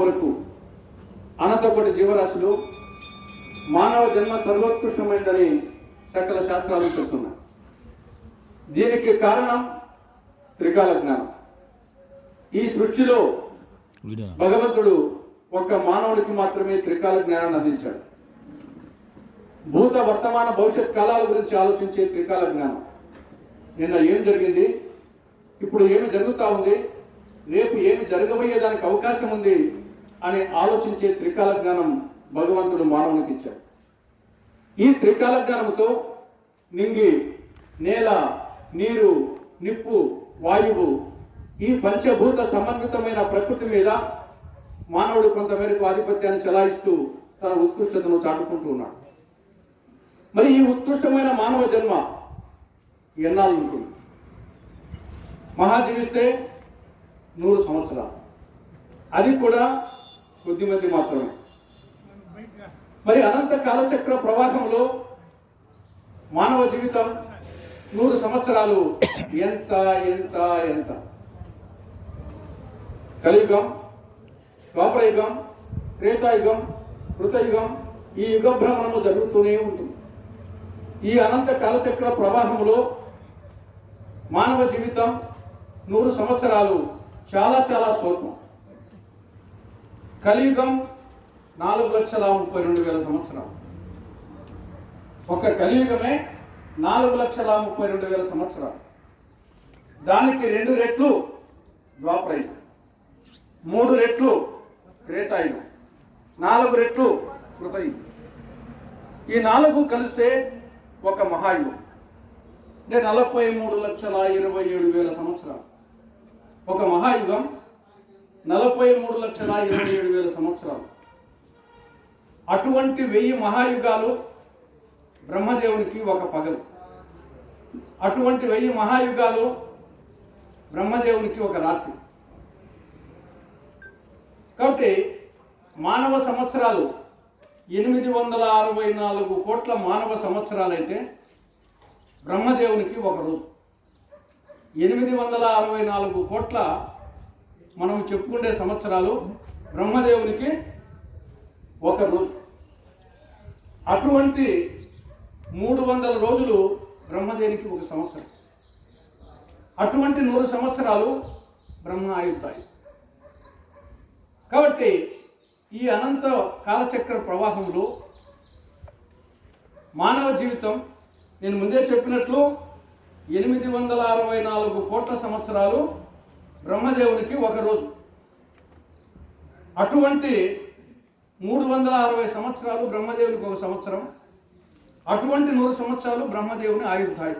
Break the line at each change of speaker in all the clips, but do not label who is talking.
వరకు అనంతకోటి జీవరాశులు మానవ జన్మ సర్వోత్కృష్టమైనదని సకల శాస్త్రాలు చెప్తున్నాయి దీనికి కారణం త్రికాల జ్ఞానం. ఈ సృష్టిలో భగవంతుడు ఒక్క మానవుడికి మాత్రమే త్రికాల జ్ఞానాన్ని అందించాడు. భూత వర్తమాన భవిష్యత్ కాలాల గురించి ఆలోచించే త్రికాల జ్ఞానం. నిన్న ఏం జరిగింది? ఇప్పుడు ఏమి జరుగుతా ఉంది? రేపు ఏమి జరగబోయేదానికి అవకాశం ఉంది? అని ఆలోచించే త్రికాల జ్ఞానం భగవంతుడు మానవునికి ఇచ్చాడు. ఈ త్రికాల జ్ఞానంతో నింగి నేల నీరు నిప్పు వాయువు ఈ పంచభూత సమన్వితమైన ప్రకృతి మీద మానవుడు కొంతమేరకు ఆధిపత్యాన్ని చెలాయిస్తూ తన ఉత్కృష్టతను చాటుకుంటూ ఉన్నాడు. మరి ఈ ఉత్కృష్టమైన మానవ జన్మ ఎన్నాళ్ళు ఉంటుంది? మహా జీవిస్తే నూరు సంవత్సరాలు. అది కూడా కొద్దిమంది మాత్రమే. మరి అనంత కాలచక్ర ప్రవాహంలో మానవ జీవితం నూరు సంవత్సరాలు ఎంత ఎంత ఎంత? కలియుగం ద్వాపరయుగం త్రేతాయుగం కృతయుగం ఈ యుగ భ్రమణము జరుగుతూనే ఉంటుంది. ఈ అనంత కాలచక్ర ప్రవాహంలో మానవ జీవితం నూరు సంవత్సరాలు చాలా చాలా స్వల్పం కలియుగం నాలుగు లక్షల ముప్పై రెండు వేల సంవత్సరాలు. ఒక కలియుగమే నాలుగు లక్షల ముప్పై రెండు వేల సంవత్సరాలు. దానికి రెండు రెట్లు ద్వాపరయుగం మూడు రెట్లు త్రేతాయుగం నాలుగు రెట్లు కృతయుగం. ఈ నాలుగు కలిస్తే ఒక మహాయుగం. అంటే నలభై మూడు లక్షల ఇరవై ఏడు వేల సంవత్సరాలు. ఒక మహాయుగం నలభై మూడు లక్షల ఇరవై ఏడు వేల సంవత్సరాలు. అటువంటి వెయ్యి మహాయుగాలు బ్రహ్మదేవునికి ఒక పగలు. అటువంటి వెయ్యి మహాయుగాలు బ్రహ్మదేవునికి ఒక రాత్రి. కాబట్టి మానవ సంవత్సరాలు ఎనిమిది వందల అరవై నాలుగు కోట్ల మానవ సంవత్సరాలైతే బ్రహ్మదేవునికి ఒక రోజు. ఎనిమిది వందల అరవై నాలుగు కోట్ల మనం చెప్పుకునే సంవత్సరాలు బ్రహ్మదేవునికి ఒక రోజు అటువంటి మూడు వందల రోజులు బ్రహ్మదేవునికి ఒక సంవత్సరం. అటువంటి నూరు సంవత్సరాలు బ్రహ్మ ఆయుతాయి కాబట్టి ఈ అనంత కాలచక్ర ప్రవాహంలో మానవ జీవితం నేను ముందే చెప్పినట్లు ఎనిమిది వందల అరవై నాలుగు కోట్ల సంవత్సరాలు బ్రహ్మదేవునికి ఒక రోజు. అటువంటి మూడు వందల అరవై సంవత్సరాలు బ్రహ్మదేవునికి ఒక సంవత్సరం. అటువంటి నూరు సంవత్సరాలు బ్రహ్మదేవుని ఆయుర్దాయి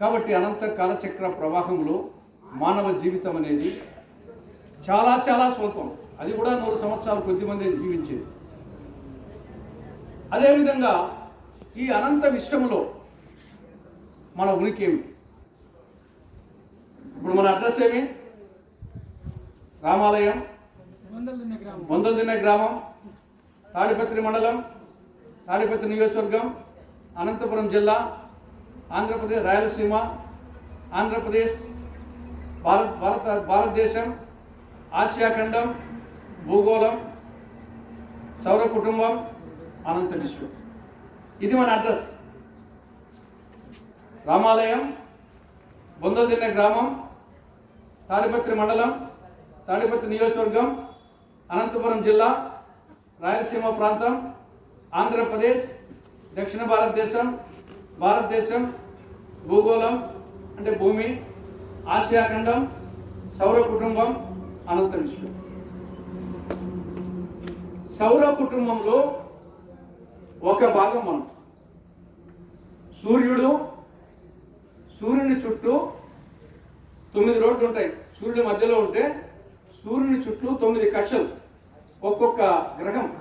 కాబట్టి అనంత కాలచక్ర ప్రవాహంలో మానవ జీవితం అనేది చాలా చాలా స్వల్పం. అది కూడా నూరు సంవత్సరాలు కొద్దిమంది జీవించేది. అదేవిధంగా ఈ అనంత విశ్వంలో మన ఉనికి ఏమిటి? ఇప్పుడు మన అడ్రస్ ఏమి? రామాలయం. వందలదిన్న గ్రామం. తాడిపత్రి మండలం. తాడిపత్రి నియోజకవర్గం. అనంతపురం జిల్లా. ఆంధ్రప్రదేశ్ రాయలసీమ. ఆంధ్రప్రదేశ్ భారత్ భారత భారతదేశం. ఆసియా ఖండం భూగోళం. సౌర కుటుంబం. అనంత విశ్వం ఇది మన అడ్రస్. రామాలయం. బొందదిన్నె గ్రామం. తాడిపత్రి మండలం తాడిపత్రి నియోజకవర్గం అనంతపురం జిల్లా రాయలసీమ ప్రాంతం ఆంధ్రప్రదేశ్ దక్షిణ భారతదేశం భారతదేశం భూగోళం అంటే భూమి ఆసియా ఖండం సౌర కుటుంబం అనంత విశ్వం సౌర కుటుంబంలో ఒక భాగం మనం. సూర్యుడు సూర్యుని చుట్టూ తొమ్మిది రోడ్లు ఉంటాయి. సూర్యుడి మధ్యలో ఉంటే సూర్యుని చుట్టూ తొమ్మిది కక్షలు ఒక్కొక్క గ్రహం.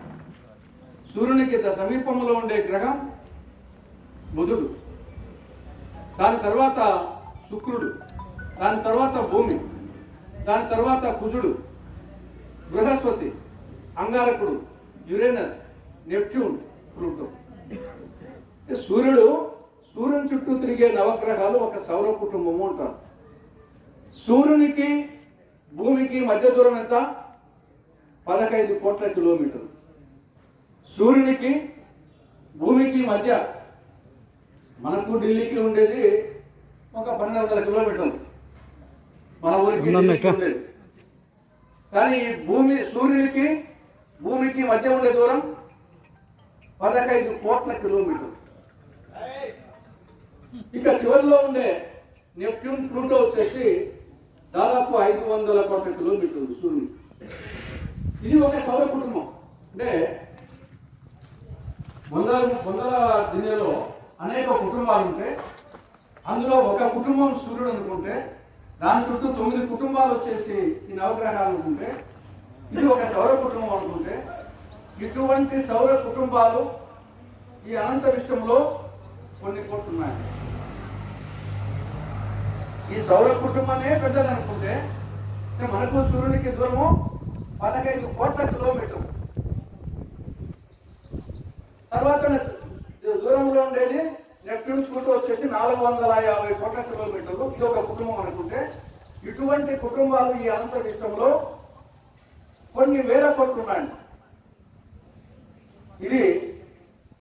సూర్యునికి సమీపంలో ఉండే గ్రహం బుధుడు. దాని తర్వాత శుక్రుడు. దాని తర్వాత భూమి. దాని తర్వాత కుజుడు. బృహస్పతి అంగారకుడు యురేనస్ నెప్ట్యూన్ ప్లూటో. సూర్యుడు సూర్యుని చుట్టూ తిరిగే నవగ్రహాలు ఒక సౌర కుటుంబము ఉంటారు సూర్యునికి భూమికి మధ్య దూరం ఎంత? పదహైదు కోట్ల కిలోమీటర్లు. సూర్యునికి భూమికి మధ్య మనకు ఢిల్లీకి ఉండేది ఒక పన్నెండు వందల కిలోమీటర్లు. మన ఊరికి ఉండేది. కానీ ఈ భూమి సూర్యునికి భూమికి మధ్య ఉండే దూరం పదహైదు కోట్ల కిలోమీటర్లు. ఇక చివరిలో ఉండే నెప్ట్యూన్ ప్లూటో వచ్చేసి దాదాపు ఐదు వందల కోట్ల కిలోమీటర్లు సూర్యుడు. ఇది ఒక సౌర కుటుంబం. అంటే వందల వందల దినేలో అనేక కుటుంబాలు ఉంటే అందులో ఒక కుటుంబం సూర్యుడు అనుకుంటే దాని చుట్టూ తొమ్మిది కుటుంబాలు వచ్చేసి ఈ నవగ్రహాలు అనుకుంటే ఇది ఒక సౌర కుటుంబం అనుకుంటే ఇటువంటి సౌర కుటుంబాలు ఈ అనంత విశ్వంలో కొన్ని కోట్లు ఉన్నాయి. ఈ సౌర కుటుంబమే పెద్దది అనుకుంటే మనకు సూర్యునికి దూరము పదహైదు కోట్ల కిలోమీటర్లు. తర్వాత దూరంలో ఉండేది నెట్టు చుట్టూ వచ్చేసి నాలుగు వందల యాభై కోట్ల కిలోమీటర్లు. ఇది ఒక కుటుంబం అనుకుంటే ఇటువంటి కుటుంబాలు ఈ అనంత విశ్వంలో కొన్ని వేల కోట్లు ఉన్నాయి ఇది